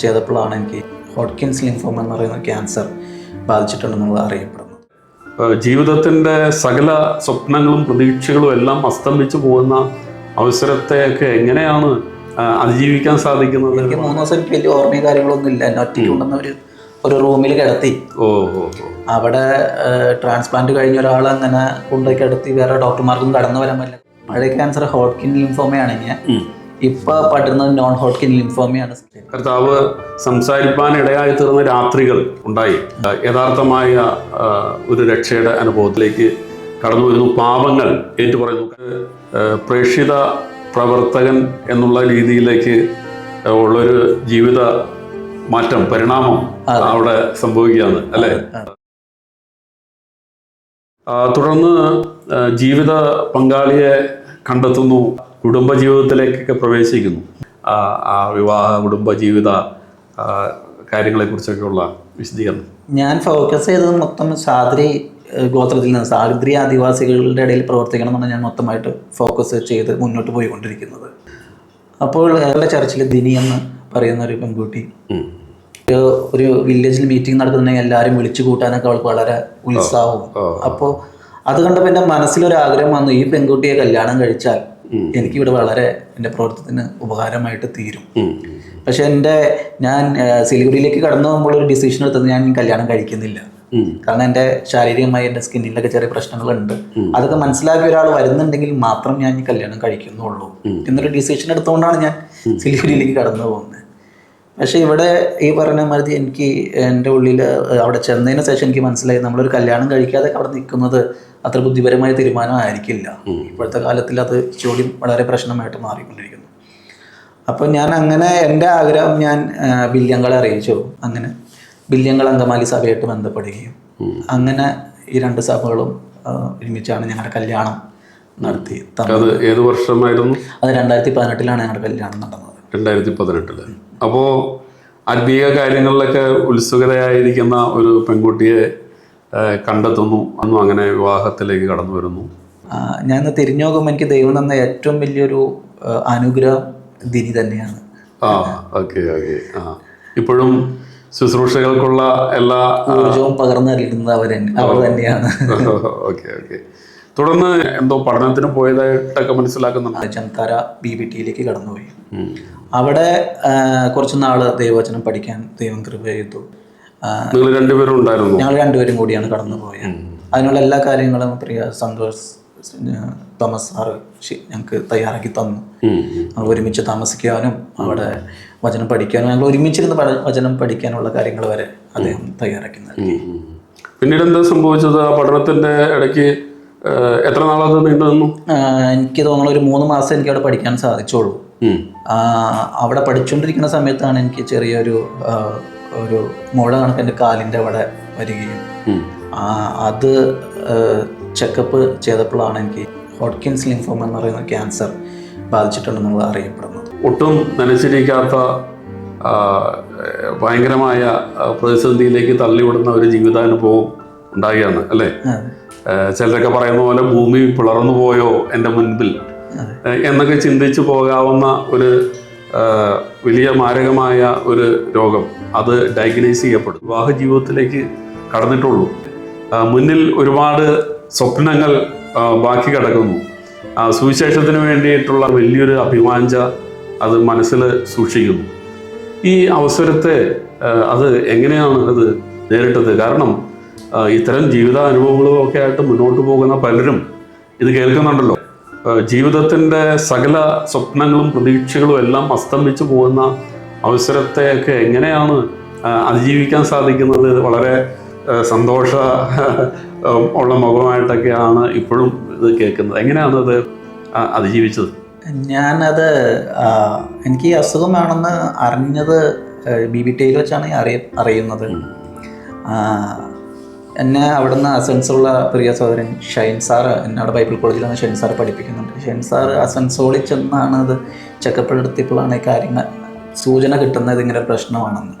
ചെയ്തപ്പോഴാണ് എനിക്ക് ഹോട്ട്കിൻസ് ലിംഫോം എന്ന് പറയുന്ന ക്യാൻസർ ബാധിച്ചിട്ടുണ്ടെന്നുള്ളത് അറിയപ്പെടുന്നത്. ജീവിതത്തിന്റെ ജീവിതത്തിന്റെ സകല സ്വപ്നങ്ങളും പ്രതീക്ഷകളും എല്ലാം അസ്തമിച്ചു പോകുന്ന അവസരത്തെയൊക്കെ എങ്ങനെയാണ് അതിജീവിക്കാൻ സാധിക്കുന്നത്? എനിക്ക് മൂന്ന് ദിവസം എനിക്ക് വലിയ ഓർമ്മയും കാര്യങ്ങളൊന്നും ഇല്ല. എന്നെ ഒറ്റയ്ക്ക് ഒരു ഒരു റൂമിൽ കിടത്തി. ഓ. അവിടെ ട്രാൻസ്പ്ലാന്റ് കഴിഞ്ഞ ഒരാൾ അങ്ങനെ കൊണ്ടുപോയി കിടത്തി. വേറെ ഡോക്ടർമാർക്കും കടന്നു വരാൻ പറ്റില്ല. പഴയ ക്യാൻസർ ഹോട്ട്കിൻ ലിംഫോമയാണെങ്കിൽ ഉം. ഇപ്പൊ പടരുന്നത് നോൺ ഹോട്ട്കിൻ ലിംഫോമിയാണ് കർത്താവ് സംസാരിപ്പാൻ ഇടയായി തീർന്ന രാത്രികൾ ഉണ്ടായി. യഥാർത്ഥമായ ഒരു രക്ഷയുടെ അനുഭവത്തിലേക്ക് കടന്നു വരുന്നു. പാപങ്ങൾ ഏറ്റു പറയുന്നു. പ്രേക്ഷിത പ്രവർത്തകൻ എന്നുള്ള രീതിയിലേക്ക് ഉള്ളൊരു ജീവിത മാറ്റം പരിണാമം. അവിടെ സംഭവിക്കുകയാണ് അല്ലേ? തുടർന്ന് ജീവിത പങ്കാളിയെ കണ്ടെത്തുന്നു. കുടുംബ ജീവിതത്തിലേക്കൊക്കെ പ്രവേശിക്കുന്നു. ആ, വിവാഹ കുടുംബജീവിത കാര്യങ്ങളെക്കുറിച്ചൊക്കെയുള്ള വിശദീകരണം. ഞാൻ ഫോക്കസ് ചെയ്തത് മൊത്തം സാദ്രി ഗോത്രത്തിൽ നിന്ന് സാദ്രി ആദിവാസികളുടെ ഇടയിൽ പ്രവർത്തിക്കണം എന്നാണ് ഞാൻ മൊത്തമായിട്ട് ഫോക്കസ് ചെയ്ത് മുന്നോട്ട് പോയിക്കൊണ്ടിരിക്കുന്നത്. അപ്പോൾ ചർച്ചിൽ ദിനി എന്ന് പറയുന്ന ഒരു പെൺകുട്ടി. ഒരു വില്ലേജിൽ മീറ്റിംഗ് നടക്കുന്നുണ്ടെങ്കിൽ എല്ലാവരും വിളിച്ചു കൂട്ടാനൊക്കെ അവൾക്ക് വളരെ ഉത്സാഹവും. അപ്പോൾ അത് കണ്ടപ്പോൾ എന്റെ മനസ്സിലൊരു ആഗ്രഹം വന്നു. ഈ പെൺകുട്ടിയെ കല്യാണം കഴിച്ചാൽ. എനിക്കിവിടെ വളരെ എന്റെ പ്രവർത്തനത്തിന് ഉപകാരമായിട്ട് തീരും. പക്ഷെ എന്റെ ഞാൻ സിലിഗുഡിയിലേക്ക് കടന്നു പോകുമ്പോൾ ഒരു ഡിസിഷൻ എടുത്തത് ഞാൻ കല്യാണം കഴിക്കുന്നില്ല. കാരണം എന്റെ ശാരീരികമായി എന്റെ സ്കിന്നിലൊക്കെ ചെറിയ പ്രശ്നങ്ങളുണ്ട്. അതൊക്കെ മനസ്സിലാക്കിയ ഒരാൾ വരുന്നുണ്ടെങ്കിൽ മാത്രം ഞാൻ ഈ കല്യാണം കഴിക്കുന്നുള്ളൂ. എന്നൊരു ഡിസിഷൻ എടുത്തുകൊണ്ടാണ് ഞാൻ സിലിഗുഡിയിലേക്ക് കടന്നു പോകുന്നത്. പക്ഷെ ഇവിടെ ഈ പറഞ്ഞ മാതിരി എനിക്ക് എന്റെ ഉള്ളിൽ അവിടെ ചെന്നതിന് ശേഷം എനിക്ക് മനസ്സിലായി നമ്മളൊരു കല്യാണം കഴിക്കാതെ അവിടെ നിൽക്കുന്നത് അത്ര ബുദ്ധിപരമായ തീരുമാനമായിരിക്കില്ല ഇപ്പോഴത്തെ കാലത്തിൽ അത് ചോദ്യം വളരെ പ്രശ്നമായിട്ട് മാറിക്കൊണ്ടിരിക്കുന്നു. അപ്പോൾ ഞാൻ അങ്ങനെ എന്റെ ആഗ്രഹം ഞാൻ ബില്യങ്ങളെ അറിയിച്ചു. അങ്ങനെ ബില്യങ്ങൾ അങ്കമാലി സഭയായിട്ട് ബന്ധപ്പെടുകയും അങ്ങനെ ഈ രണ്ട് സഭകളും ഒരുമിച്ചാണ് ഞങ്ങളുടെ കല്യാണം നടത്തി അത് ഏത് വർഷമായിരുന്നു? അത് രണ്ടായിരത്തി പതിനെട്ടിലാണ് ഞങ്ങളുടെ കല്യാണം നടന്നത്. രണ്ടായിരത്തി പതിനെട്ടിൽ അപ്പോൾ ആത്മീയ കാര്യങ്ങളിലൊക്കെ ഉത്സുകതയായിരിക്കുന്ന ഒരു പെൺകുട്ടിയെ കണ്ടെത്തുന്നു അന്നും അങ്ങനെ വിവാഹത്തിലേക്ക് കടന്നു വരുന്നു. ഞാൻ തിരിഞ്ഞു നോക്കുമ്പോൾ എനിക്ക് ദൈവം തന്ന ഏറ്റവും വലിയൊരു അനുഗ്രഹം ദിനി തന്നെയാണ്. ആ ഓക്കെ ഓക്കെ ആ. ഇപ്പോഴും ശുശ്രൂഷകൾക്കുള്ള എല്ലാ ഊർജവും പകർന്നു നൽകുന്നത് അവർ അവർ തന്നെയാണ്. Okay okay. തുടർന്ന് എന്തോ പഠനത്തിന് പോയതായിട്ടൊക്കെ മനസ്സിലാക്കുന്നുണ്ട്? ചന്താര ബി ബി ടിയിലേക്ക് കടന്നുപോയി. അവിടെ കുറച്ച് നാൾ ദൈവവചനം പഠിക്കാൻ ദൈവം കൃപ ചെയ്തു. നിങ്ങൾ രണ്ടുപേരും ഉണ്ടായിരുന്നു. ഞങ്ങൾ രണ്ടുപേരും കൂടിയാണ് കടന്നു പോയത് അതിനുള്ള എല്ലാ കാര്യങ്ങളും പ്രിയ സന്തോഷ് തോമസ് സാറ് ഞങ്ങൾക്ക് തയ്യാറാക്കി തന്നു. ഞങ്ങൾ ഒരുമിച്ച് താമസിക്കാനും അവിടെ വചനം പഠിക്കാനും ഞങ്ങൾ ഒരുമിച്ചിരുന്ന് വചനം പഠിക്കാനുള്ള കാര്യങ്ങൾ വരെ അദ്ദേഹം തയ്യാറാക്കി നൽകി. പിന്നീട് എന്താ സംഭവിച്ചത്? ആ പഠനത്തിന്റെ ഇടയ്ക്ക് എത്ര നാളത് നീണ്ടു നിന്നു എനിക്ക് തോന്നുന്നു ഒരു മൂന്ന് മാസം എനിക്ക് അവിടെ പഠിക്കാൻ. ആഹ് അവിടെ പഠിച്ചുകൊണ്ടിരിക്കുന്ന സമയത്താണ് എനിക്ക് ചെറിയൊരു ഒരു മുഴ കണക്ക് എന്റെ കാലിന്റെ അവിടെ വരികയും. അത് ചെക്കപ്പ് ചെയ്തപ്പോഴാണ് എനിക്ക് ഹോട്ട്കിൻസ് ലിംഫോം എന്ന് പറയുന്ന ക്യാൻസർ ബാധിച്ചിട്ടുണ്ടെന്നുള്ളത് അറിയപ്പെടുന്നത്. ഒട്ടും നനച്ചിരിക്കാത്ത ഭയങ്കരമായ പ്രതിസന്ധിയിലേക്ക് തള്ളിവിടുന്ന ഒരു ജീവിതാനുഭവം ഉണ്ടാകുകയാണ് അല്ലേ? ചിലരൊക്കെ പറയുന്ന പോലെ ഭൂമി പിളർന്നു പോയോ എന്റെ മുൻപിൽ? എന്നൊക്കെ ചിന്തിച്ചു പോകാവുന്ന ഒരു വലിയ മാരകമായ ഒരു രോഗം. അത് ഡയഗ്നൈസ് ചെയ്യപ്പെടും. വിവാഹ ജീവിതത്തിലേക്ക് കടന്നിട്ടുള്ളൂ മുന്നിൽ ഒരുപാട് സ്വപ്നങ്ങൾ ബാക്കി കിടക്കുന്നു. സുവിശേഷത്തിന് വേണ്ടിയിട്ടുള്ള വലിയൊരു അഭിവാഞ്ച അത് മനസ്സിൽ സൂക്ഷിക്കുന്നു. ഈ അവസരത്തെ അത് എങ്ങനെയാണ് അത് നേരിട്ടത്? കാരണം ഇത്തരം ജീവിത അനുഭവങ്ങളും ഒക്കെ ആയിട്ട് മുന്നോട്ട് പോകുന്ന പലരും ഇത് കേൾക്കുന്നുണ്ടല്ലോ. ജീവിതത്തിന്റെ സകല സ്വപ്നങ്ങളും പ്രതീക്ഷകളും എല്ലാം അസ്തമിച്ചു പോകുന്ന അവസരത്തെയൊക്കെ എങ്ങനെയാണ് അതിജീവിക്കാൻ സാധിക്കുന്നത്? വളരെ സന്തോഷ ഉള്ള മുഖമായിട്ടൊക്കെയാണ് ഇപ്പോഴും ഇത് കേൾക്കുന്നത്. എങ്ങനെയാണ് അത് അതിജീവിച്ചത്? ഞാനത് എനിക്ക് ഈ അസുഖമാണെന്ന് അറിഞ്ഞത് ബി ബി ടിയിൽ വെച്ചാണ് അറിയ അറിയുന്നത്. എന്നെ അവിടുന്ന് അസൻസുള്ള പ്രിയ സഹോദരൻ ഷൈൻ സാറ് എന്നെ അവിടെ ബൈബിൾ കോളേജിലാണ് ഷൈൻ സാറ് പഠിപ്പിക്കുന്നുണ്ട്. ഷൈൻ സാറ് അസൻസോളിൽ ചെന്നാണ് അത് ചെക്കപ്പ് എടുത്തിയപ്പോഴാണ് ഈ കാര്യങ്ങൾ സൂചന കിട്ടുന്നത് ഇങ്ങനെ പ്രശ്നമാണെന്ന്.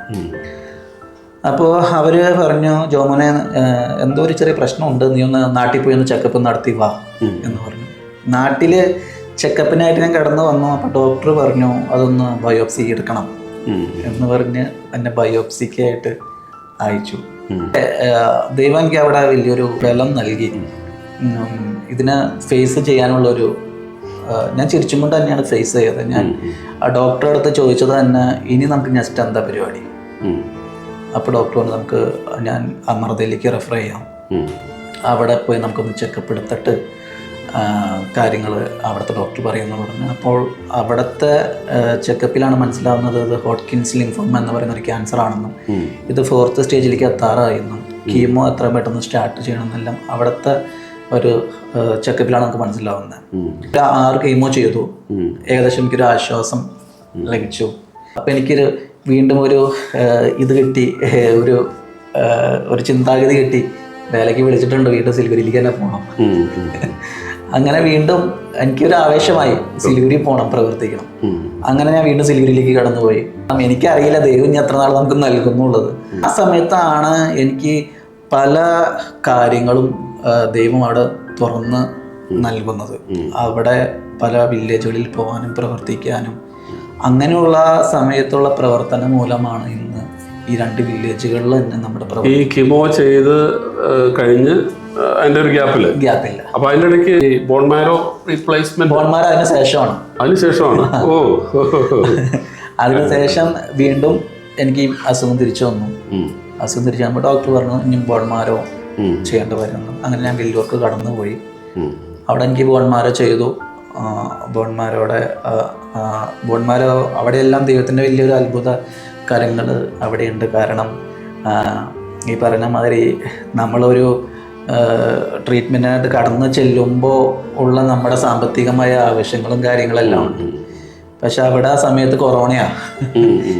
അപ്പോൾ അവർ പറഞ്ഞു ജോമോനെ എന്തോ ഒരു ചെറിയ പ്രശ്നമുണ്ട്. നീ ഒന്ന് നാട്ടിൽ പോയി ഒന്ന് ചെക്കപ്പ് നടത്തി വാ. എന്ന് പറഞ്ഞു. നാട്ടിൽ ചെക്കപ്പിനായിട്ട് ഞാൻ കടന്നു വന്നു. അപ്പോൾ ഡോക്ടർ പറഞ്ഞു അതൊന്ന് ബയോപ്സി എടുക്കണം. എന്ന് പറഞ്ഞ് എന്നെ ബയോപ്സിക്കായിട്ട് അയച്ചു. ദൈവം എനിക്ക് അവിടെ വലിയൊരു ബലം നൽകി. ഇതിനെ ഫേസ് ചെയ്യാനുള്ള ഒരു ഞാൻ ചിരിച്ചും കൊണ്ട് തന്നെയാണ് ഫേസ് ചെയ്തത്. ഞാൻ ആ ഡോക്ടറെ അടുത്ത് ചോദിച്ചത് തന്നെ ഇനി നമുക്ക് നെക്സ്റ്റ് എന്താ പരിപാടി. അപ്പോൾ ഡോക്ടർ പറഞ്ഞു നമുക്ക് ഞാൻ അമൃതയിലേക്ക് റെഫർ ചെയ്യാം. അവിടെ പോയി നമുക്കൊന്ന് ചെക്കപ്പ് എടുത്തിട്ട് കാര്യങ്ങൾ അവിടുത്തെ ഡോക്ടർ പറയുമെന്ന് പറഞ്ഞു. അപ്പോൾ അവിടുത്തെ ചെക്കപ്പിലാണ് മനസ്സിലാവുന്നത് ഇത് ഹോട്ട്കിൻസ് ലിംഫോം എന്ന് പറയുന്ന ഒരു ക്യാൻസർ ആണെന്നും ഇത് ഫോർത്ത് സ്റ്റേജിലേക്ക് എത്താറായെന്നും കീമോ എത്ര പെട്ടെന്ന് സ്റ്റാർട്ട് ചെയ്യണമെന്നെല്ലാം അവിടുത്തെ ഒരു ചെക്കപ്പിലാണ് നമുക്ക് മനസ്സിലാവുന്നത്. ആറ് കീമോ ചെയ്തു. ഏകദേശം എനിക്കൊരു ആശ്വാസം ലഭിച്ചു. അപ്പം എനിക്കൊരു വീണ്ടും ഒരു ഇത് കിട്ടി ഒരു ഒരു ചിന്താഗതി കിട്ടി. വേലയ്ക്ക് വിളിച്ചിട്ടുണ്ട് വീണ്ടും സിൽവരിലേക്ക് തന്നെ പോകണം. അങ്ങനെ വീണ്ടും എനിക്കൊരു ആവേശമായി സിലിഗുരി പോണം പ്രവർത്തിക്കണം. അങ്ങനെ ഞാൻ വീണ്ടും സിലിഗുരിയിലേക്ക് കടന്നുപോയി. എനിക്കറിയില്ല ദൈവം ഇനി എത്ര നാൾ നമുക്ക് നൽകുന്നുള്ളത്. ആ സമയത്താണ് എനിക്ക് പല കാര്യങ്ങളും ദൈവം അവിടെ തുറന്ന് നൽകുന്നത്. അവിടെ പല വില്ലേജുകളിൽ പോകാനും പ്രവർത്തിക്കാനും. അങ്ങനെയുള്ള സമയത്തുള്ള പ്രവർത്തനം മൂലമാണ് ഇന്ന് ഈ രണ്ട് വില്ലേജുകളിൽ തന്നെ നമ്മുടെ ഈ കിമോ ചെയ്ത് കഴിഞ്ഞ് അതിന്റെ ഒരു ഗ്യാപ്പിൽ. ഗ്യാപ്പില്ല. അപ്പൊ അതിന്റെ ഇടയ്ക്ക് ബോൺമാരോ റീപ്ലേസ്മെന്റ് ബോൺമാരോ അതിന് ശേഷമാണ്. അതിന് ശേഷമാണ്. ഓ. അതിനുശേഷം വീണ്ടും എനിക്ക് അസുഖം തിരിച്ചു വന്നു. അസുഖം തിരിച്ചു വന്നപ്പോൾ ഡോക്ടർ പറഞ്ഞു ഇനി ബോൺമാരോ ചെയ്യേണ്ട വരുന്നു. അങ്ങനെ ഞാൻ വില്ലൂർക്ക് കടന്നുപോയി. പോയി അവിടെ എനിക്ക് ബോൺമാരോ ചെയ്തു. ബോൺമാരോടെ ബോൺമാരോ അവിടെയെല്ലാം ദൈവത്തിന്റെ വലിയൊരു അത്ഭുത കാര്യങ്ങൾ അവിടെയുണ്ട്. കാരണം ഈ പറഞ്ഞ മാതിരി നമ്മളൊരു ട്രീറ്റ്മെന്റിനായിട്ട് കടന്നു ചെല്ലുമ്പോൾ ഉള്ള നമ്മുടെ സാമ്പത്തികമായ ആവശ്യങ്ങളും കാര്യങ്ങളെല്ലാം ഉണ്ട്. പക്ഷെ അവിടെ ആ സമയത്ത് കൊറോണയാ.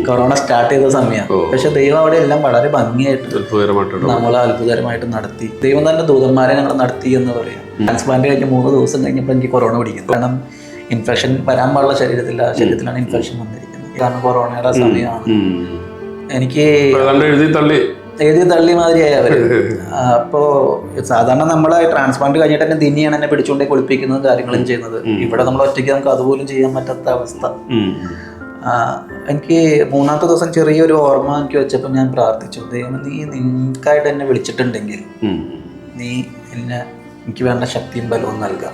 കൊറോണ സ്റ്റാർട്ട് ചെയ്ത സമയമാണ് പക്ഷെ ദൈവം അവിടെ എല്ലാം വളരെ ഭംഗിയായിട്ട് നമ്മൾ അത്ഭുതകരമായിട്ട് നടത്തി. ദൈവം തന്നെ ദൂതന്മാരെ ഞങ്ങൾ നടത്തി എന്ന് പറയാം. ട്രാൻസ്പ്ലാന്റ് കഴിഞ്ഞ് മൂന്ന് ദിവസം കഴിഞ്ഞപ്പോൾ എനിക്ക് കൊറോണ പിടിക്കുന്നു. കാരണം ഇൻഫെക്ഷൻ വരാൻ പാടുള്ള ശരീരത്തില്ല ശരീരത്തിലാണ് ഇൻഫെക്ഷൻ വന്നിരിക്കുന്നത്. കാരണം കൊറോണയുടെ സമയമാണ്. എനിക്ക് എഴുതി തള്ളി. എഴുതി തള്ളി മാതിരിയായി അവർ. അപ്പോ സാധാരണ നമ്മളെ ട്രാൻസ്പ്ലാന്റ് കഴിഞ്ഞിട്ട് തന്നെ ദിനിയാണ് എന്നെ പിടിച്ചുകൊണ്ടേ കുളിപ്പിക്കുന്നതും കാര്യങ്ങളും ചെയ്യുന്നത്. ഇവിടെ നമ്മൾ ഒറ്റയ്ക്ക് നമുക്ക് അതുപോലും ചെയ്യാൻ പറ്റാത്ത അവസ്ഥ. എനിക്ക് മൂന്നാമത്തെ ദിവസം ചെറിയൊരു ഓർമ്മ എനിക്ക് വെച്ചപ്പോൾ ഞാൻ പ്രാർത്ഥിച്ചു ദൈവം നീ നിനക്കായിട്ട് എന്നെ വിളിച്ചിട്ടുണ്ടെങ്കിൽ നീ എന്നെ എനിക്ക് വേണ്ട ശക്തിയും ബലവും നൽകുക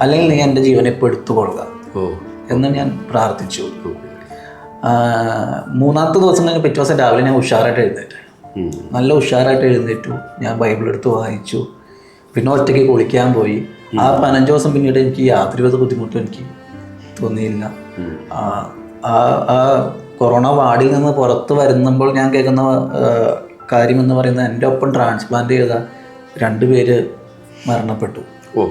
അല്ലെങ്കിൽ നീ എന്റെ ജീവനെ ഇപ്പോൾ എടുത്തുകൊള്ളുക. ഓ. എന്ന് ഞാൻ പ്രാർത്ഥിച്ചു. മൂന്നാമത്തെ ദിവസം കഴിഞ്ഞ് പിറ്റേ ദിവസം രാവിലെ ഞാൻ ഉഷാറായിട്ട് എഴുന്നേറ്റ്. നല്ല ഉഷാറായിട്ട് എഴുന്നേറ്റു. ഞാൻ ബൈബിൾ എടുത്ത് വായിച്ചു. പിന്നെ ഒറ്റയ്ക്ക് കുളിക്കാൻ പോയി. ആ പതിനഞ്ച് ദിവസം പിന്നീട് എനിക്ക് യാതൊരു വിധ ബുദ്ധിമുട്ടും എനിക്ക് തോന്നിയില്ല. ആ ആ- കൊറോണ വാർഡിൽ നിന്ന് പുറത്ത് വരുന്നപ്പോൾ ഞാൻ കേൾക്കുന്ന ആ, കാര്യം എന്ന് പറയുന്നത് എന്റെ ഒപ്പം ട്രാൻസ്പ്ലാന്റ് ചെയ്ത രണ്ടുപേര് മരണപ്പെട്ടു. ഓ.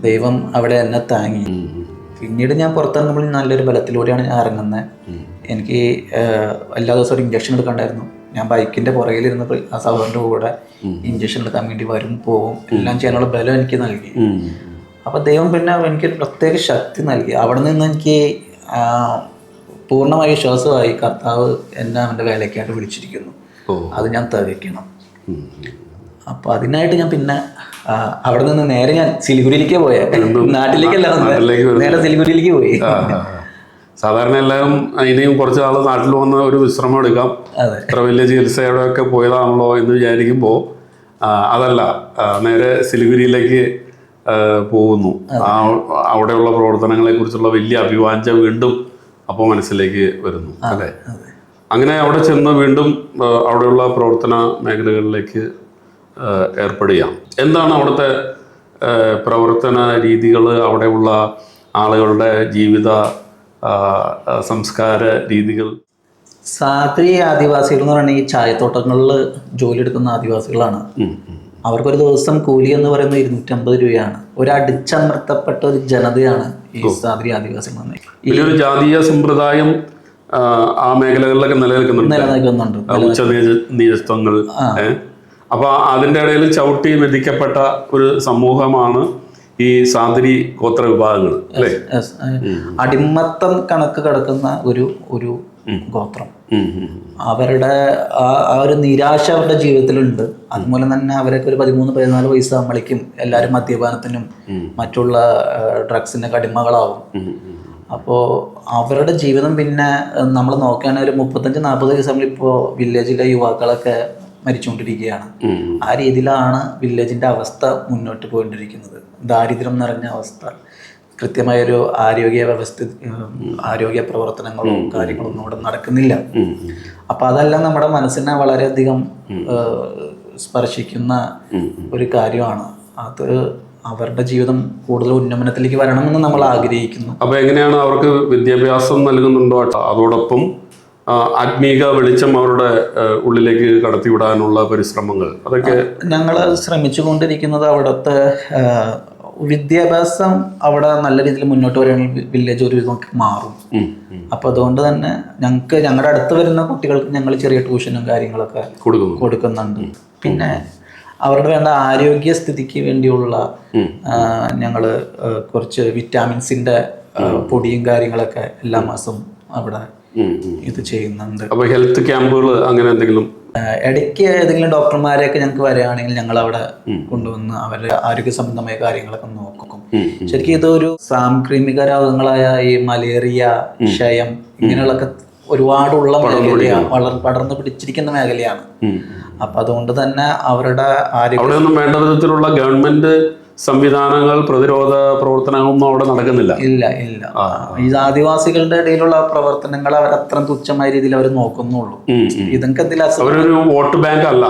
ദൈവം അവിടെ എന്നെ താങ്ങി. പിന്നീട് ഞാൻ പുറത്തിറങ്ങുമ്പോൾ നല്ലൊരു ബലത്തിലൂടെയാണ് ഞാൻ ഇറങ്ങുന്നത്. എനിക്ക് എല്ലാ ദിവസവും ഇഞ്ചക്ഷൻ എടുക്കണ്ടായിരുന്നു. ഞാൻ ബൈക്കിന്റെ പുറകിലിരുന്ന് ഇരുന്ന് ആ സഹോദരന്റെ കൂടെ ഇഞ്ചക്ഷൻ എടുക്കാൻ വേണ്ടി വരും പോവും. എല്ലാം ചെയ്യാനുള്ള ബലം എനിക്ക് നൽകി. അപ്പൊ ദൈവം പിന്നെ എനിക്കൊരു പ്രത്യേക ശക്തി നൽകി. അവിടെ നിന്ന് എനിക്ക് പൂർണമായി വിശ്വാസമായി കർത്താവ് എന്നെ അവന്റെ വേലയ്ക്കായിട്ട് വിളിച്ചിരിക്കുന്നു. അത് ഞാൻ തികയ്ക്കണം അപ്പൊ അതിനായിട്ട് ഞാൻ പിന്നെ അവിടെ നിന്ന് നേരെ ഞാൻ സിലിഗുരിയിലേക്ക് പോയ. നാട്ടിലേക്കല്ല നേരെ സിലിഗുരിയിലേക്ക് പോയി. സാധാരണ എല്ലാവരും ഇനിയും കുറച്ച് നാൾ നാട്ടിൽ വന്ന് ഒരു വിശ്രമം എടുക്കാം. ഇത്ര വലിയ ചികിത്സയുടെ ഒക്കെ പോയതാണല്ലോ എന്ന് വിചാരിക്കുമ്പോൾ അതല്ല നേരെ സിലിഗുരിയിലേക്ക് പോകുന്നു. ആ അവിടെയുള്ള പ്രവർത്തനങ്ങളെ കുറിച്ചുള്ള വലിയ അഭിവാഞ്ച വീണ്ടും അപ്പോൾ മനസ്സിലേക്ക് വരുന്നു അല്ലേ? അതെ. അങ്ങനെ അവിടെ ചെന്ന് വീണ്ടും അവിടെയുള്ള പ്രവർത്തന മേഖലകളിലേക്ക് ഏർപ്പെടുകയാണ്. എന്താണ് അവിടുത്തെ പ്രവർത്തന രീതികൾ അവിടെയുള്ള ആളുകളുടെ ജീവിത സംസ്കാര രീതികൾ. സാത്രി ആദിവാസികൾ എന്ന് പറയുന്നത് ഈ ചായത്തോട്ടങ്ങളിൽ ജോലി എടുക്കുന്ന ആദിവാസികളാണ്. അവർക്കൊരു ദിവസം കൂലി എന്ന് പറയുന്നത് ഇരുന്നൂറ്റമ്പത് രൂപയാണ്. ഒരു അടിച്ചമർത്തപ്പെട്ട ഒരു ജനതയാണ് ഈ സാത്രി ആദിവാസികൾ. വലിയൊരു ജാതീയ സമ്പ്രദായം ആ, മേഖലകളിലൊക്കെ നിലനിൽക്കുന്നുണ്ട്. നിലനിൽക്കുന്നുണ്ട്. ആ, ഉച്ച നീചത്വങ്ങൾ അപ്പൊ അതിന്റെ ഇടയിൽ ചവിട്ടി മെതിക്കപ്പെട്ട ഒരു സമൂഹമാണ് ഈ സാന്ദ്രി ഗോത്ര വിഭാഗങ്ങൾ അല്ലേ? അടിമത്തം കണക്ക് കിടക്കുന്ന ഒരു ഒരു ഗോത്രം. അവരുടെ ആ ഒരു നിരാശ അവരുടെ ജീവിതത്തിലുണ്ട്. അതുമൂലം തന്നെ അവരൊക്കെ ഒരു പതിമൂന്ന് പതിനാല് വയസ്സ് ആകുമ്പോഴേക്കും എല്ലാവരും മദ്യപാനത്തിനും മറ്റുള്ള ഡ്രഗ്സിന്റെ അടിമകളാവും. ഉം. അപ്പോൾ അവരുടെ ജീവിതം പിന്നെ നമ്മൾ നോക്കുകയാണെങ്കിൽ ഒരു മുപ്പത്തഞ്ച് നാൽപ്പത് ദിവസം ഇപ്പോ വില്ലേജിലെ യുവാക്കളൊക്കെ മരിച്ചുകൊണ്ടിരിക്കുകയാണ്. ആ രീതിയിലാണ് വില്ലേജിന്റെ അവസ്ഥ മുന്നോട്ട് പോയിക്കൊണ്ടിരിക്കുന്നത്. ദാരിദ്ര്യം നിറഞ്ഞ അവസ്ഥ. കൃത്യമായൊരു ആരോഗ്യ വ്യവസ്ഥ ആരോഗ്യ പ്രവർത്തനങ്ങളോ കാര്യങ്ങളൊന്നും ഇവിടെ നടക്കുന്നില്ല. അപ്പൊ അതെല്ലാം നമ്മുടെ മനസ്സിനെ വളരെയധികം സ്പർശിക്കുന്ന ഒരു കാര്യമാണ്. അത് അവരുടെ ജീവിതം കൂടുതൽ ഉന്നമനത്തിലേക്ക് വരണമെന്ന് നമ്മൾ ആഗ്രഹിക്കുന്നു. അപ്പൊ എങ്ങനെയാണ് അവർക്ക് വിദ്യാഭ്യാസം നൽകുന്നുണ്ടോ? അതോടൊപ്പം ആത്മീക വെളിച്ചം അവരുടെ ഉള്ളിലേക്ക് കടത്തിവിടാനുള്ള പരിശ്രമങ്ങൾ അതൊക്കെ ഞങ്ങൾ ശ്രമിച്ചുകൊണ്ടിരിക്കുന്നത് അവിടുത്തെ വിദ്യാഭ്യാസം അവിടെ നല്ല രീതിയിൽ മുന്നോട്ട് വരികയാണെങ്കിൽ വില്ലേജ് ഒരു വിധമൊക്കെ മാറും. അപ്പോൾ അതുകൊണ്ട് തന്നെ ഞങ്ങൾക്ക് ഞങ്ങളുടെ അടുത്ത് വരുന്ന കുട്ടികൾക്ക് ഞങ്ങൾ ചെറിയ ട്യൂഷനും കാര്യങ്ങളൊക്കെ കൊടുക്കുന്നു കൊടുക്കുന്നുണ്ട്. പിന്നെ അവരുടെ വേണ്ട ആരോഗ്യ സ്ഥിതിക്ക് വേണ്ടിയുള്ള ഞങ്ങൾ കുറച്ച് വിറ്റാമിൻസിന്റെ പൊടിയും കാര്യങ്ങളൊക്കെ എല്ലാ മാസവും അവിടെ. ഇത് ചെയ്യുന്നുണ്ട്. അപ്പോൾ ഹെൽത്ത് ക്യാമ്പുകൾ അങ്ങനെ എന്തെങ്കിലും? ഇടയ്ക്ക് ഏതെങ്കിലും ഡോക്ടർമാരെയൊക്കെ ഞങ്ങൾക്ക് വരികയാണെങ്കിൽ ഞങ്ങൾ അവിടെ കൊണ്ടുവന്ന് അവരുടെ ആരോഗ്യ സംബന്ധമായ കാര്യങ്ങളൊക്കെ നോക്കും. ശരിക്കും ഇതൊരു സാംക്രമിക രോഗങ്ങളായ ഈ മലേറിയ ക്ഷയം ഇങ്ങനെയുള്ളൊക്കെ ഒരുപാടുള്ള മേഖലയാണ്. വളർ പടർന്നു പിടിച്ചിരിക്കുന്ന മേഖലയാണ്. അപ്പൊ അതുകൊണ്ട് തന്നെ അവരുടെ ആരോഗ്യ വേണ്ട വിധത്തിലുള്ള ഗവൺമെന്റ് സംവിധാനങ്ങൾ പ്രതിരോധ പ്രവർത്തനങ്ങളൊന്നും അവിടെ നടക്കുന്നില്ല. ഇല്ല ഇല്ല. ഈ ആദിവാസികളുടെ ഇടയിലുള്ള പ്രവർത്തനങ്ങൾ അവർ അത്ര തുച്ഛമായ രീതിയിൽ അവർ നോക്കുന്നുള്ളൂ. ഇതൊക്കെ അവരൊരു വോട്ട് ബാങ്ക് അല്ല.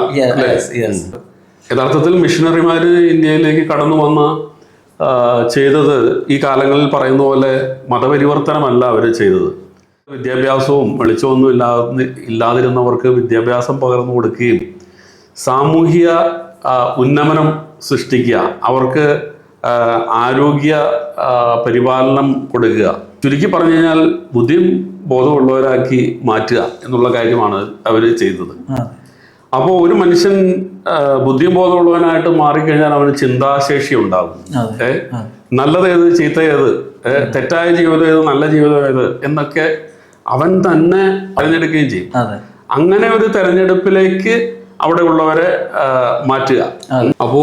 യഥാർത്ഥത്തിൽ മിഷനറിമാർ ഇന്ത്യയിലേക്ക് കടന്നു വന്ന ചെയ്തത് ഈ കാലങ്ങളിൽ പറയുന്ന പോലെ മതപരിവർത്തനമല്ല അവർ ചെയ്തത്. വിദ്യാഭ്യാസവും വെളിച്ചമൊന്നും ഇല്ലാതെ ഇല്ലാതിരുന്നവർക്ക് വിദ്യാഭ്യാസം പകർന്നു കൊടുക്കുകയും സാമൂഹിക ഉന്നമനം സൃഷ്ടിക്കുക. അവർക്ക് ആരോഗ്യ പരിപാലനം കൊടുക്കുക. ചുരുക്കി പറഞ്ഞു കഴിഞ്ഞാൽ ബുദ്ധിയും ബോധമുള്ളവരാക്കി മാറ്റുക എന്നുള്ള കാര്യമാണ് അവർ ചെയ്തത്. അപ്പോൾ ഒരു മനുഷ്യൻ ബുദ്ധിയും ബോധമുള്ളവനായിട്ട് മാറിക്കഴിഞ്ഞാൽ അവന് ചിന്താശേഷി ഉണ്ടാകും. ഏ? നല്ലത് ഏത് ചീത്ത ഏത് തെറ്റായ ജീവിതം ഏത് നല്ല ജീവിതം ഏത്? എന്നൊക്കെ അവൻ തന്നെ തിരഞ്ഞെടുക്കുകയും ചെയ്യും. അങ്ങനെ ഒരു തെരഞ്ഞെടുപ്പിലേക്ക് അവിടെ ഉള്ളവരെ മാറ്റുക. അപ്പോ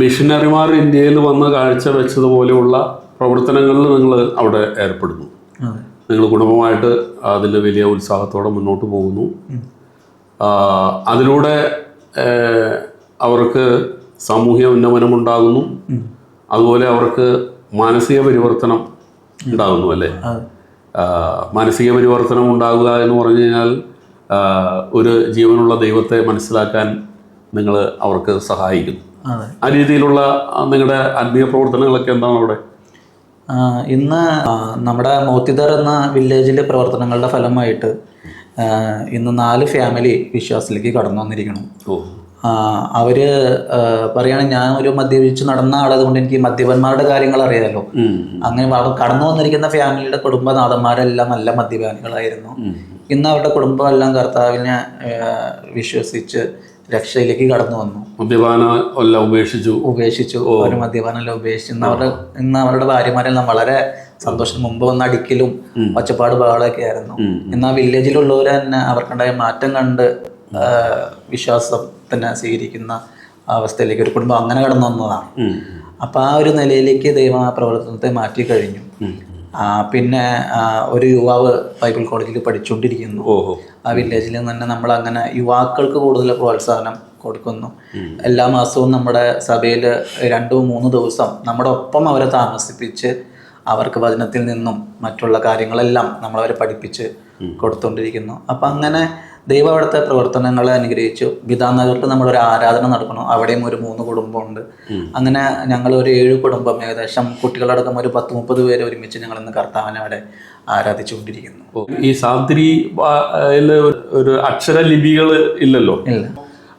മിഷനറിമാർ ഇന്ത്യയിൽ വന്ന് കാഴ്ച വെച്ചതുപോലെയുള്ള പ്രവർത്തനങ്ങളിൽ നിങ്ങൾ അവിടെ ഏർപ്പെടുന്നു. നിങ്ങൾ കുടുംബമായിട്ട് അതിൽ വലിയ ഉത്സാഹത്തോടെ മുന്നോട്ട് പോകുന്നു. അതിലൂടെ അവർക്ക് സാമൂഹ്യ ഉന്നമനം ഉണ്ടാകുന്നു അതുപോലെ അവർക്ക് മാനസിക പരിവർത്തനം ഉണ്ടാകുന്നു അല്ലേ? മാനസിക പരിവർത്തനം ഉണ്ടാകുക എന്ന് പറഞ്ഞു കഴിഞ്ഞാൽ ഒരു ജീവനുള്ള ദൈവത്തെ മനസ്സിലാക്കാൻ നിങ്ങൾ അവർക്ക് സഹായിക്കുന്നു. ആ രീതിയിലുള്ള നിങ്ങളുടെ ആത്മീയ പ്രവർത്തനങ്ങളൊക്കെ എന്താണ് അവിടെ? ഇന്ന് നമ്മുടെ മോത്തിദർ എന്ന വില്ലേജിലെ പ്രവർത്തനങ്ങളുടെ ഫലമായിട്ട് ഇന്ന് നാല് ഫാമിലി വിശ്വാസത്തിലേക്ക് കടന്നു വന്നിരിക്കണം അവർ പറയുകയാണെങ്കിൽ ഞാൻ ഒരു മദ്യപിച്ച് നടന്ന ആളായതുകൊണ്ട് എനിക്ക് മദ്യപന്മാരുടെ കാര്യങ്ങൾ അറിയാലോ. അങ്ങനെ കടന്നു വന്നിരിക്കുന്ന ഫാമിലിയുടെ കുടുംബനാഥന്മാരെല്ലാം നല്ല മദ്യപാനികളായിരുന്നു. ഇന്ന് അവരുടെ കുടുംബം എല്ലാം കർത്താവിനെ വിശ്വസിച്ച് രക്ഷയിലേക്ക് കടന്നു വന്നു. മദ്യപാന ഉപേക്ഷിച്ചു. ഉപേക്ഷിച്ചു. ഉപേക്ഷിച്ചു അവർ മദ്യപാനെല്ലാം ഉപേക്ഷിച്ചു. ഇന്ന് അവരുടെ ഇന്ന് അവരുടെ ഭാര്യമാരെല്ലാം വളരെ സന്തോഷം. മുമ്പ് വന്ന അടിക്കലും ഒച്ചപ്പാട് ബഹളമൊക്കെ ആയിരുന്നു. ഇന്ന് ആ വില്ലേജിലുള്ളവർ തന്നെ അവർക്കുണ്ടായ മാറ്റം കണ്ട് ആ, വിശ്വാസം തന്നെ സ്വീകരിക്കുന്ന അവസ്ഥയിലേക്ക് ഒരു കുടുംബം അങ്ങനെ കടന്നു വന്നതാണ്. അപ്പൊ ആ ഒരു നിലയിലേക്ക് ദൈവം ആ പ്രവർത്തനത്തെ മാറ്റി കഴിഞ്ഞു പിന്നെ ഒരു യുവാവ് ബൈബിൾ കോളേജിൽ പഠിച്ചുകൊണ്ടിരിക്കുന്നു ഓഹോ. ആ വില്ലേജിൽ തന്നെ നമ്മൾ അങ്ങനെ യുവാക്കൾക്ക് കൂടുതൽ പ്രോത്സാഹനം കൊടുക്കുന്നു. എല്ലാ മാസവും നമ്മുടെ സഭയിൽ രണ്ടോ മൂന്ന് ദിവസം നമ്മുടെ ഒപ്പം അവരെ താമസിപ്പിച്ച് അവർക്ക് വചനത്തിൽ നിന്നും മറ്റുള്ള കാര്യങ്ങളെല്ലാം നമ്മളവരെ പഠിപ്പിച്ച് കൊടുത്തുകൊണ്ടിരിക്കുന്നു അപ്പം അങ്ങനെ ദൈവം അവിടുത്തെ പ്രവർത്തനങ്ങളെ അനുഗ്രഹിച്ചു. ഗീതാനഗറിൽ നമ്മളൊരു ആരാധന നടക്കണം അവിടെയും ഒരു മൂന്ന് കുടുംബമുണ്ട്. അങ്ങനെ ഞങ്ങൾ ഒരു ഏഴ് കുടുംബം ഏകദേശം കുട്ടികളടക്കം ഒരു പത്ത് മുപ്പത് പേര് ഒരുമിച്ച് ഞങ്ങൾ ഇന്ന് കർത്താവിനെ അവിടെ ആരാധിച്ചുകൊണ്ടിരിക്കുന്നു. ഈ സാദ്രി ഒരു അക്ഷര ലിപികൾ ഇല്ലല്ലോ? ഇല്ല.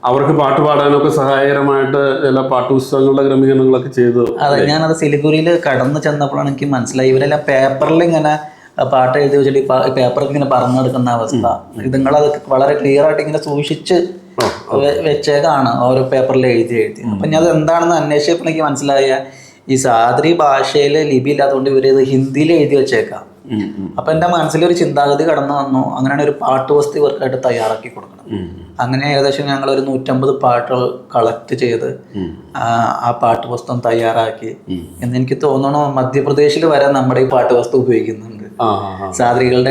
അവർക്ക് പാട്ട് പാടാനൊക്കെ സഹായകരമായിട്ട് ചില പാട്ടുപുസ്തകങ്ങളുടെ ക്രമീകരണങ്ങളൊക്കെ ചെയ്തു. അതെ ഞാനത് സിലിഗുരിയിൽ കടന്നു ചെന്നപ്പോഴാണ് എനിക്ക് മനസ്സിലായി. ഇവരെല്ലാം പേപ്പറിൽ ഇങ്ങനെ പാട്ട് എഴുതി വെച്ചിട്ട് പേപ്പർ ഇങ്ങനെ പറഞ്ഞെടുക്കുന്ന അവസ്ഥ. ഇതുങ്ങളത് വളരെ ക്ലിയർ ആയിട്ട് ഇങ്ങനെ സൂക്ഷിച്ച് വെച്ചേക്കാണ് ഓരോ പേപ്പറിൽ എഴുതി എഴുതി. അപ്പം ഞാൻ അത് എന്താണെന്ന് അന്വേഷിച്ചപ്പോൾ എനിക്ക് മനസ്സിലായ ഈ സാദ്രി ഭാഷയിൽ ലിപി ഇല്ലാത്തതുകൊണ്ട് ഇവർ ഇത് ഹിന്ദിയിൽ എഴുതി വെച്ചേക്കാം. അപ്പൊ എന്റെ മനസ്സിലൊരു ചിന്താഗതി കടന്നു വന്നു. അങ്ങനെയാണ് ഒരു പാട്ട് വസ്തു ഇവർക്കായിട്ട് തയ്യാറാക്കി കൊടുക്കണം അങ്ങനെ ഏകദേശം ഞങ്ങൾ ഒരു നൂറ്റമ്പത് പാട്ടുകൾ കളക്ട് ചെയ്ത് ആ പാട്ട് വസ്തു തയ്യാറാക്കി. എന്ന് എനിക്ക് തോന്നണു മധ്യപ്രദേശിൽ വരെ നമ്മുടെ ഈ പാട്ട് വസ്തു ഉപയോഗിക്കുന്നുണ്ട്. ആ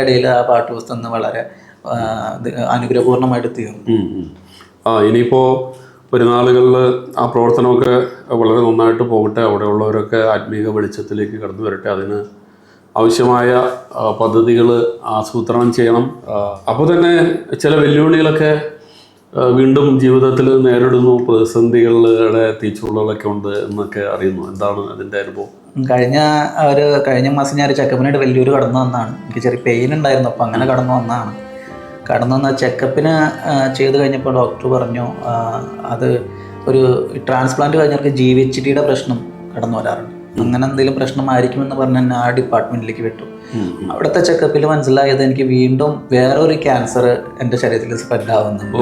ഇടയിൽ ആ പാട്ടുപുസ്തകം വളരെ അനുഗ്രഹപൂർണമായിട്ട് അനുഗ്രഹപൂർണമായിട്ട് തീർന്നു. ആ ഇനിയിപ്പോൾ പെരുന്നാളുകളിൽ ആ പ്രവർത്തനമൊക്കെ വളരെ നന്നായിട്ട് പോകട്ടെ അവിടെയുള്ളവരൊക്കെ ആത്മീയ വെളിച്ചത്തിലേക്ക് കടന്നു വരട്ടെ അതിന് ആവശ്യമായ പദ്ധതികൾ ആസൂത്രണം ചെയ്യണം. അപ്പോൾ തന്നെ ചില വെല്ലുവിളികളൊക്കെ വീണ്ടും ജീവിതത്തിൽ നേരിടുന്നു. പ്രതിസന്ധികളുടെ തീച്ചുള്ളതൊക്കെ ഉണ്ട് എന്നൊക്കെ അറിയുന്നു. എന്താണ് അതിന്റെ അനുഭവം? കഴിഞ്ഞ ഒരു കഴിഞ്ഞ മാസം ഞാൻ ഒരു ചെക്കപ്പിനായിട്ട് വലിയൊരു കടന്നു വന്നതാണ്. എനിക്ക് ചെറിയ പെയിൻ ഉണ്ടായിരുന്നു. അപ്പം അങ്ങനെ കടന്നു വന്നാണ് കടന്നു വന്ന ചെക്കപ്പിന് ചെയ്ത് കഴിഞ്ഞപ്പോൾ ഡോക്ടർ പറഞ്ഞു അത് ഒരു ട്രാൻസ്പ്ലാന്റ് കഴിഞ്ഞവർക്ക് ജി എച്ച് ഡിയുടെ പ്രശ്നം കടന്നു വരാറുണ്ട്. അങ്ങനെ എന്തെങ്കിലും പ്രശ്നമായിരിക്കുമെന്ന് പറഞ്ഞ് എന്നെ ആ ഡിപ്പാർട്ട്മെന്റിലേക്ക് വിട്ടു. അവിടുത്തെ ചെക്കപ്പിൽ മനസ്സിലായത് എനിക്ക് വീണ്ടും വേറൊരു ക്യാൻസർ എന്റെ ശരീരത്തിൽ സ്പ്രെഡ് ആവുന്നുണ്ട്.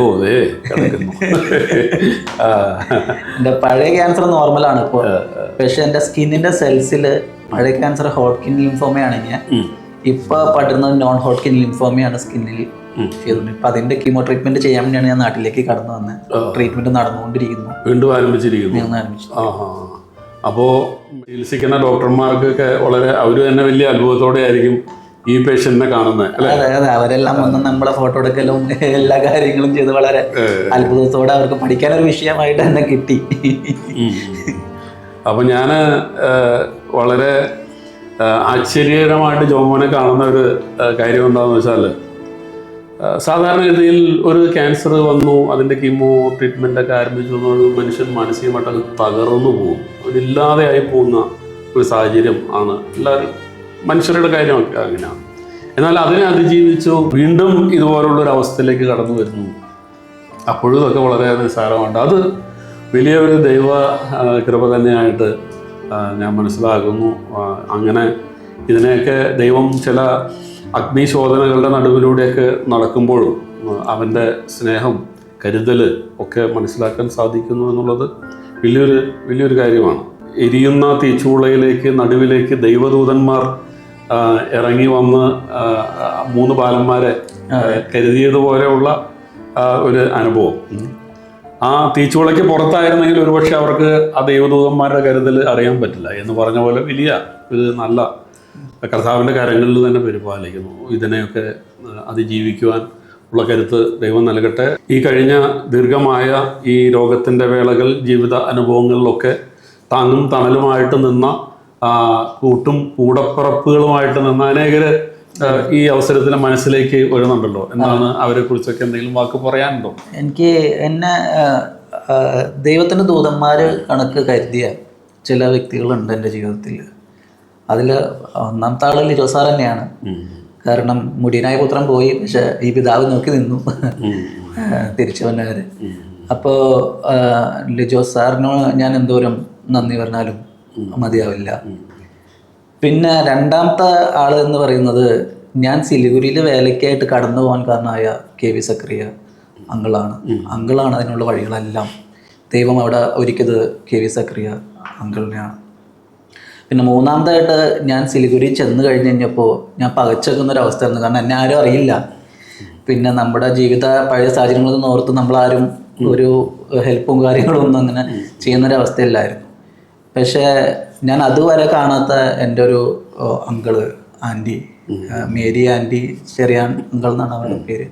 എന്റെ പഴയ ക്യാൻസർ നോർമലാണ് ഇപ്പോൾ പക്ഷെ എന്റെ സ്കിന്നിന്റെ സെൽസിൽ പഴയ ക്യാൻസർ ഹോട്ട്കിൻ ലിംഫോമയാണെങ്കിൽ. ഇപ്പൊ പടരുന്നത് നോൺ ഹോട്ട്കിൻ ലിംഫോമയാണ് സ്കിന്നിൽ ഇപ്പൊ അതിന്റെ കീമോ ട്രീറ്റ്മെന്റ് ചെയ്യാൻ വേണ്ടിയാണ് ഞാൻ നാട്ടിലേക്ക് കടന്നു വന്നത് ട്രീറ്റ്മെന്റ് നടന്നുകൊണ്ടിരിക്കുന്നു. വീണ്ടും ആരംഭിച്ചിരിക്കുന്നു. ആരംഭിച്ചു. അപ്പോൾ ചികിത്സിക്കുന്ന ഡോക്ടർമാർക്കൊക്കെ വളരെ അവർ തന്നെ വലിയ അത്ഭുതത്തോടെ ആയിരിക്കും ഈ പേഷ്യന്റിനെ കാണുന്നത് അതെ അതെ. അവരെല്ലാം വന്ന് നമ്മളെ ഫോട്ടോ എടുക്കലും എല്ലാ കാര്യങ്ങളും ചെയ്ത് വളരെ അത്ഭുതത്തോടെ അവർക്ക് പഠിക്കാൻ ഒരു വിഷയമായിട്ട് തന്നെ കിട്ടി. അപ്പം ഞാൻ വളരെ ആശ്ചര്യകരമായിട്ട് ജോമോനെ കാണുന്ന ഒരു കാര്യം എന്താണെന്ന് വെച്ചാൽ സാധാരണഗതിയിൽ ഒരു ക്യാൻസർ വന്നു അതിന്റെ കീമോ ട്രീറ്റ്മെന്റ് ഒക്കെ ആരംഭിച്ചു മനുഷ്യൻ മാനസികമായിട്ട് അങ്ങ് തകർന്നു പോകും. അവരില്ലാതെ ആയി പോകുന്ന ഒരു സാഹചര്യം ആണ്. എല്ലാവരും മനുഷ്യരുടെ കാര്യമൊക്കെ അങ്ങനെയാണ്. എന്നാൽ അതിനെ അതിജീവിച്ചു വീണ്ടും ഇതുപോലുള്ള ഒരു അവസ്ഥയിലേക്ക് കടന്നു വരുന്നു. അപ്പോഴും ഇതൊക്കെ വളരെ നിസ്സാരമുണ്ട് അത് വലിയ ഒരു ദൈവ കൃപ തന്നെയായിട്ട് ഞാൻ മനസ്സിലാക്കുന്നു. അങ്ങനെ ഇതിനെയൊക്കെ ദൈവം ചില അഗ്നിശോധനകളുടെ നടുവിലൂടെയൊക്കെ നടക്കുമ്പോഴും അവന്റെ സ്നേഹം കരുതൽ ഒക്കെ മനസ്സിലാക്കാൻ സാധിക്കുന്നു എന്നുള്ളത് വലിയൊരു വലിയൊരു കാര്യമാണ്. എരിയുന്ന തീച്ചുളയിലേക്ക് നടുവിലേക്ക് ദൈവദൂതന്മാർ ഇറങ്ങി വന്ന് മൂന്ന് ബാലന്മാരെ കരുതിയതുപോലെയുള്ള ഒരു അനുഭവം. ആ തീച്ചുളയ്ക്ക് പുറത്തായിരുന്നെങ്കിൽ ഒരുപക്ഷെ അവർക്ക് ആ ദൈവദൂതന്മാരുടെ കരുതൽ അറിയാൻ പറ്റില്ല എന്ന് പറഞ്ഞ പോലെ വലിയ ഒരു നല്ല കർത്താവിന്റെ കരങ്ങളിൽ തന്നെ പരിപാലിക്കുന്നു ഇതിനെയൊക്കെ അതിജീവിക്കുവാൻ ഉള്ള കരുത്ത് ദൈവം നൽകട്ടെ. ഈ കഴിഞ്ഞ ദീർഘമായ ഈ രോഗത്തിന്റെ വേളകൾ ജീവിത അനുഭവങ്ങളിലൊക്കെ താങ്ങും തണലുമായിട്ട് നിന്ന കൂട്ടും കൂടപ്പിറപ്പുകളുമായിട്ട് നിന്ന അനേകർ ഈ അവസരത്തിൽ മനസ്സിലേക്ക് വരുന്നുണ്ടല്ലോ എന്നാണ് അവരെ കുറിച്ചൊക്കെ എന്തെങ്കിലും വാക്ക് പറയാനുണ്ടോ? എനിക്ക് എന്നെ ദൈവത്തിന്റെ ദൂതന്മാർ കണക്ക് കരുതിയ ചില വ്യക്തികളുണ്ട് എന്റെ ജീവിതത്തിൽ. അതിൽ ഒന്നാമത്തെ ആൾ ജോസാർ തന്നെയാണ്. കാരണം മുടിയനായ പുത്രൻ പോയി പക്ഷെ ഈ പിതാവ് നോക്കി നിന്നു. തിരിച്ചു വന്നവര് അപ്പോൾ ലിജോ സാറിനോട് ഞാൻ എന്തോരം നന്ദി പറഞ്ഞാലും മതിയാവില്ല. പിന്നെ രണ്ടാമത്തെ ആൾ എന്ന് പറയുന്നത് ഞാൻ സിലിഗുരിയിൽ വേലയ്ക്കായിട്ട് കടന്നു പോകാൻ കാരണമായ കെ വി സക്രിയ അങ്കിളാണ്. അങ്കിളാണ് അതിനുള്ള വഴികളെല്ലാം. ദൈവം അവിടെ ഒരുക്കിയത് കെ വി സക്രിയ അങ്കിളിനെയാണ്. പിന്നെ മൂന്നാമതായിട്ട് ഞാൻ സിലിഗുരി ചെന്ന് കഴിഞ്ഞ് കഴിഞ്ഞപ്പോൾ ഞാൻ പകച്ചെക്കുന്ന ഒരു അവസ്ഥയായിരുന്നു കാരണം എന്നെ ആരും അറിയില്ല. പിന്നെ നമ്മുടെ ജീവിത പഴയ സാഹചര്യങ്ങളൊന്നും ഓർത്ത് നമ്മളാരും ഒരു ഹെൽപ്പും കാര്യങ്ങളും ഒന്നും അങ്ങനെ ചെയ്യുന്നൊരു അവസ്ഥയില്ലായിരുന്നു പക്ഷേ ഞാൻ അതുവരെ കാണാത്ത എന്റെ ഒരു അങ്കിൾ ആന്റി മേരി ആന്റി ചെറിയ അങ്കിൾ എന്നാണ് അവരുടെ പേര്.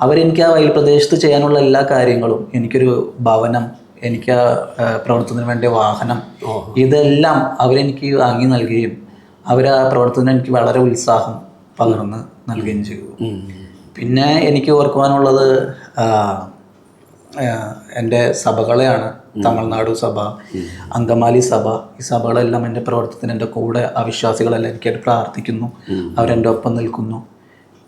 അവരെനിക്ക് ആ വയൽ പ്രദേശത്ത് ചെയ്യാനുള്ള എല്ലാ കാര്യങ്ങളും എനിക്കൊരു ഭവനം എനിക്ക് പ്രവർത്തനത്തിന് വേണ്ടിയ വാഹനം. ഇതെല്ലാം അവരെനിക്ക് വാങ്ങി നൽകുകയും അവർ ആ പ്രവർത്തനത്തിന് എനിക്ക് വളരെ ഉത്സാഹം പകർന്ന് നൽകുകയും ചെയ്തു. പിന്നെ എനിക്ക് ഓർക്കുവാനുള്ളത് എന്റെ സഭകളെയാണ്. തമിഴ്നാട് സഭ അങ്കമാലി സഭ. ഈ സഭകളെല്ലാം എന്റെ പ്രവർത്തനത്തിന് എന്റെ കൂടെ അവിശ്വാസികളെല്ലാം എനിക്കായിട്ട് പ്രാർത്ഥിക്കുന്നു. അവരെന്റെ ഒപ്പം നിൽക്കുന്നു.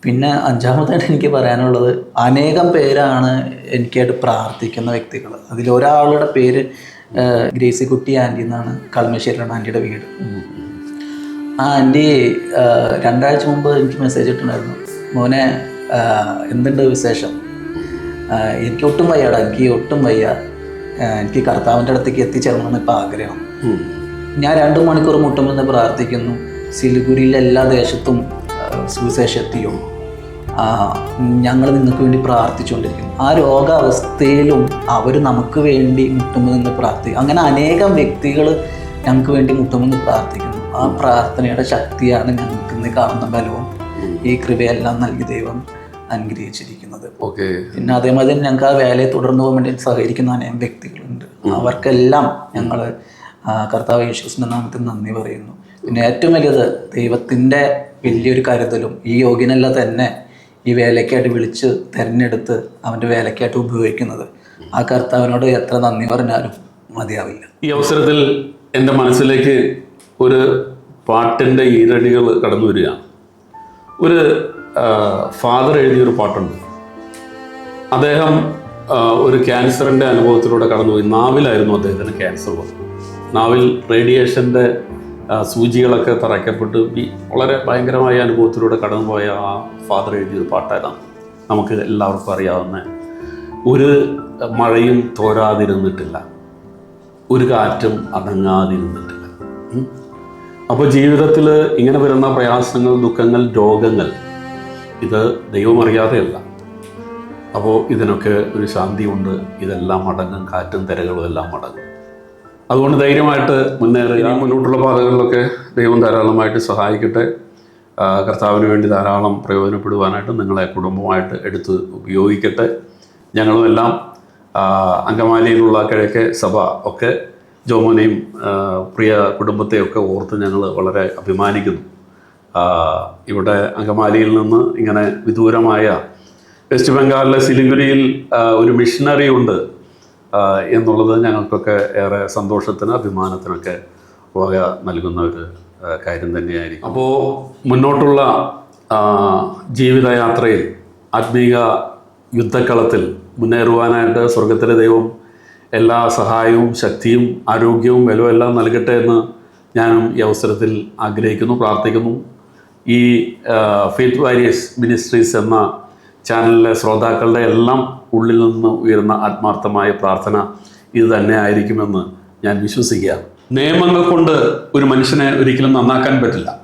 പിന്നെ അഞ്ചാമതായിട്ട് എനിക്ക് പറയാനുള്ളത് അനേകം പേരാണ് എനിക്കായിട്ട് പ്രാർത്ഥിക്കുന്ന വ്യക്തികൾ. അതിലൊരാളുടെ പേര് ആ, ഗ്രേസി കുട്ടി ആന്റി എന്നാണ് കളമശ്ശേരിയാണ് ആന്റിയുടെ വീട്. ആ ആന്റി രണ്ടാഴ്ച മുമ്പ് എനിക്ക് മെസ്സേജ് ഇട്ടിട്ടുണ്ടായിരുന്നു. മോനെ എന്തുണ്ട് വിശേഷം? എനിക്ക് ഒട്ടും വയ്യാടാ എനിക്ക് ഒട്ടും വയ്യ. എനിക്ക് കർത്താവിന്റെ അടുത്തേക്ക് എത്തിച്ചേർന്നാണ് ഇപ്പം ആഗ്രഹം. ഞാൻ രണ്ട് മണിക്കൂർ മുട്ടുമ്പോൾ പ്രാർത്ഥിക്കുന്നു. സിലിഗുരിയിലെ എല്ലാ ദേശത്തും സുവിശേഷം എത്തിയോ ഞങ്ങൾ നിങ്ങൾക്ക് വേണ്ടി പ്രാർത്ഥിച്ചുകൊണ്ടിരിക്കുന്നു. ആ രോഗാവസ്ഥയിലും അവർ നമുക്ക് വേണ്ടി മുട്ടുമെന്ന് പ്രാർത്ഥിക്കും. അങ്ങനെ അനേകം വ്യക്തികൾ ഞങ്ങൾക്ക് വേണ്ടി മുട്ടുമെന്ന് പ്രാർത്ഥിക്കുന്നു. ആ പ്രാർത്ഥനയുടെ ശക്തിയാണ് ഞങ്ങൾക്ക് ഇന്ന് കാണുന്ന ബലവും ഈ കൃപയെല്ലാം നൽകി ദൈവം അനുഗ്രഹിച്ചിരിക്കുന്നത്. ഓക്കെ. പിന്നെ അതേമാതിരി ഞങ്ങൾക്ക് ആ വേലയെ തുടർന്നു പോകാൻ വേണ്ടി സഹകരിക്കുന്ന അനേകം വ്യക്തികളുണ്ട്. അവർക്കെല്ലാം ഞങ്ങൾ കർത്താവ് യേശുസിന്റെ നാമത്തിൽ നന്ദി പറയുന്നു. പിന്നെ ഏറ്റവും വലിയത് ദൈവത്തിന്റെ വലിയൊരു കരുതലും ഈ യോഗ്യനല്ല തന്നെ ഈ വേലയ്ക്കായിട്ട് വിളിച്ച് തിരഞ്ഞെടുത്ത് അവന്റെ വേലയ്ക്കായിട്ട് ഉപയോഗിക്കുന്നത്. ആ കർത്താവിനോട് എത്ര നന്ദി പറഞ്ഞാലും മതിയാവില്ല. ഈ അവസരത്തിൽ എന്റെ മനസ്സിലേക്ക് ഒരു പാട്ടിന്റെ ഈരടികൾ കടന്നു വരികയാണ്. ഒരു ഫാദർ എഴുതിയൊരു പാട്ടുണ്ട്. അദ്ദേഹം ഒരു ക്യാൻസറിന്റെ അനുഭവത്തിലൂടെ കടന്നുപോയി. നാവിലായിരുന്നു അദ്ദേഹത്തിന് ക്യാൻസർ വന്നത്. നാവിൽ റേഡിയേഷന്റെ സൂചികളൊക്കെ തറയ്ക്കപ്പെട്ട് ഈ വളരെ ഭയങ്കരമായ അനുഭവത്തിലൂടെ കടന്നുപോയ ആ ഫാദർ എഴുതിയൊരു പാട്ടായതാണ്. നമുക്ക് എല്ലാവർക്കും അറിയാവുന്ന ഒരു മഴയും തോരാതിരുന്നിട്ടില്ല ഒരു കാറ്റും അടങ്ങാതിരുന്നിട്ടില്ല. അപ്പോൾ ജീവിതത്തിൽ ഇങ്ങനെ വരുന്ന പ്രയാസങ്ങൾ ദുഃഖങ്ങൾ രോഗങ്ങൾ ഇത് ദൈവം അറിയാതെയല്ല അപ്പോൾ ഇതിനൊക്കെ ഒരു ശാന്തിയുണ്ട്. ഇതെല്ലാം അടങ്ങും കാറ്റും തിരകളും എല്ലാം അടങ്ങും. അതുകൊണ്ട് ധൈര്യമായിട്ട് മുന്നേറുക മുന്നോട്ടുള്ള പാതകളിലൊക്കെ ദൈവം ധാരാളമായിട്ട് സഹായിക്കട്ടെ. കർത്താവിന് വേണ്ടി ധാരാളം പ്രയോജനപ്പെടുവാനായിട്ട് നിങ്ങളെ കുടുംബമായിട്ട് എടുത്ത് ഉപയോഗിക്കട്ടെ. ഞങ്ങളും എല്ലാം അങ്കമാലിയിലുള്ള കിഴക്ക് സഭ ഒക്കെ ജോമോനെയും പ്രിയ കുടുംബത്തെയൊക്കെ ഓർത്ത് ഞങ്ങൾ വളരെ അഭിമാനിക്കുന്നു. ഇവിടെ അങ്കമാലിയിൽ നിന്ന് ഇങ്ങനെ വിദൂരമായ വെസ്റ്റ് ബംഗാളിലെ സിലിഗുരിയിൽ ഒരു മിഷണറി ഉണ്ട്. എന്നുള്ളത് ഞങ്ങൾക്കൊക്കെ ഏറെ സന്തോഷത്തിന് അഭിമാനത്തിനൊക്കെ വക നൽകുന്ന ഒരു കാര്യം തന്നെയായിരിക്കും. അപ്പോൾ മുന്നോട്ടുള്ള ജീവിതയാത്രയിൽ ആത്മീക യുദ്ധക്കളത്തിൽ മുന്നേറുവാനായിട്ട് സ്വർഗത്തിലെ ദൈവം എല്ലാ സഹായവും ശക്തിയും ആരോഗ്യവും ബലവും എല്ലാം നൽകട്ടെ എന്ന് ഞാനും ഈ അവസരത്തിൽ ആഗ്രഹിക്കുന്നു പ്രാർത്ഥിക്കുന്നു. ഈ ഫെയ്ത്ത് വാരിയസ് മിനിസ്ട്രീസ് എന്ന ചാനലിലെ ശ്രോതാക്കളുടെ എല്ലാം ഉള്ളിൽ നിന്ന് ഉയരുന്ന ആത്മാർത്ഥമായ പ്രാർത്ഥന ഇത് തന്നെ ആയിരിക്കുമെന്ന് ഞാൻ വിശ്വസിക്കുക നിയമങ്ങൾ കൊണ്ട് ഒരു മനുഷ്യനെ ഒരിക്കലും നന്നാക്കാൻ പറ്റില്ല.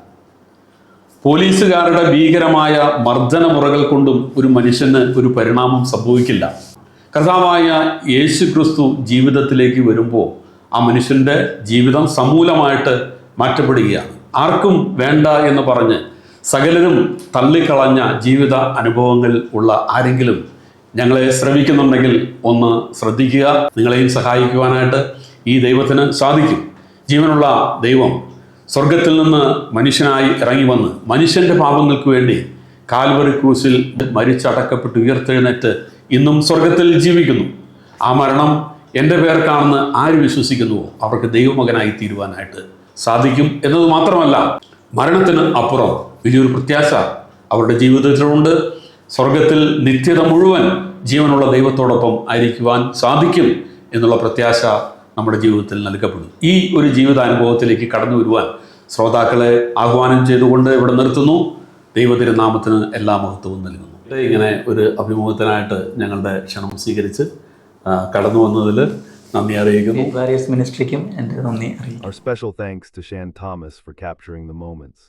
പോലീസുകാരുടെ ഭീകരമായ മർദ്ദന മുറകൾ കൊണ്ടും ഒരു മനുഷ്യന് ഒരു പരിണാമം സംഭവിക്കില്ല. കർത്താവായ യേശു ക്രിസ്തു ജീവിതത്തിലേക്ക് വരുമ്പോൾ ആ മനുഷ്യന്റെ ജീവിതം സമൂലമായിട്ട് മാറ്റപ്പെടുകയാണ്. ആർക്കും വേണ്ട എന്ന് പറഞ്ഞ് സകലരും തള്ളിക്കളഞ്ഞ ജീവിത അനുഭവങ്ങൾ ഉള്ള ആരെങ്കിലും ഞങ്ങളെ ശ്രമിക്കുന്നുണ്ടെങ്കിൽ ഒന്ന് ശ്രദ്ധിക്കുക നിങ്ങളെയും സഹായിക്കുവാനായിട്ട് ഈ ദൈവത്തിന് സാധിക്കും. ജീവനുള്ള ദൈവം സ്വർഗത്തിൽ നിന്ന് മനുഷ്യനായി ഇറങ്ങി വന്ന് മനുഷ്യന്റെ പാപങ്ങൾക്ക് വേണ്ടി കാൽവറി ക്രൂസിൽ മരിച്ചടക്കപ്പെട്ട് ഉയർത്തെഴുന്നേറ്റ് ഇന്നും സ്വർഗത്തിൽ ജീവിക്കുന്നു. ആ മരണം എന്റെ പേർക്കാണെന്ന് ആര് വിശ്വസിക്കുന്നുവോ? അവർക്ക് ദൈവമകനായി തീരുവാനായിട്ട് സാധിക്കും. എന്നത് മാത്രമല്ല മരണത്തിന് അപ്പുറം വലിയൊരു പ്രത്യാശ അവരുടെ ജീവിതത്തിലുണ്ട്. സ്വർഗത്തിൽ നിത്യത മുഴുവൻ ജീവനുള്ള ദൈവത്തോടൊപ്പം ആയിരിക്കുവാൻ സാധിക്കും എന്നുള്ള പ്രത്യാശ നമ്മുടെ ജീവിതത്തിൽ നൽകപ്പെടും ഈ ഒരു ജീവിതാനുഭവത്തിലേക്ക് കടന്നു വരുവാൻ ശ്രോതാക്കളെ ആഹ്വാനം ചെയ്തുകൊണ്ട് ഇവിടെ നിർത്തുന്നു. ദൈവതിരുനാമത്തിന് എല്ലാ മഹത്വവും നൽകുന്നു. ഇങ്ങനെ ഒരു അഭിമുഖത്തിനായിട്ട് ഞങ്ങളുടെ ക്ഷണം സ്വീകരിച്ച് കടന്നു വന്നതിൽ നന്ദി അറിയിക്കുന്നു വാരിയസ് മിനിസ്ട്രിക്കും എൻ്റെ നന്ദി അറിയിക്കുന്നു Our special thanks to Shan Thomas for capturing the moments.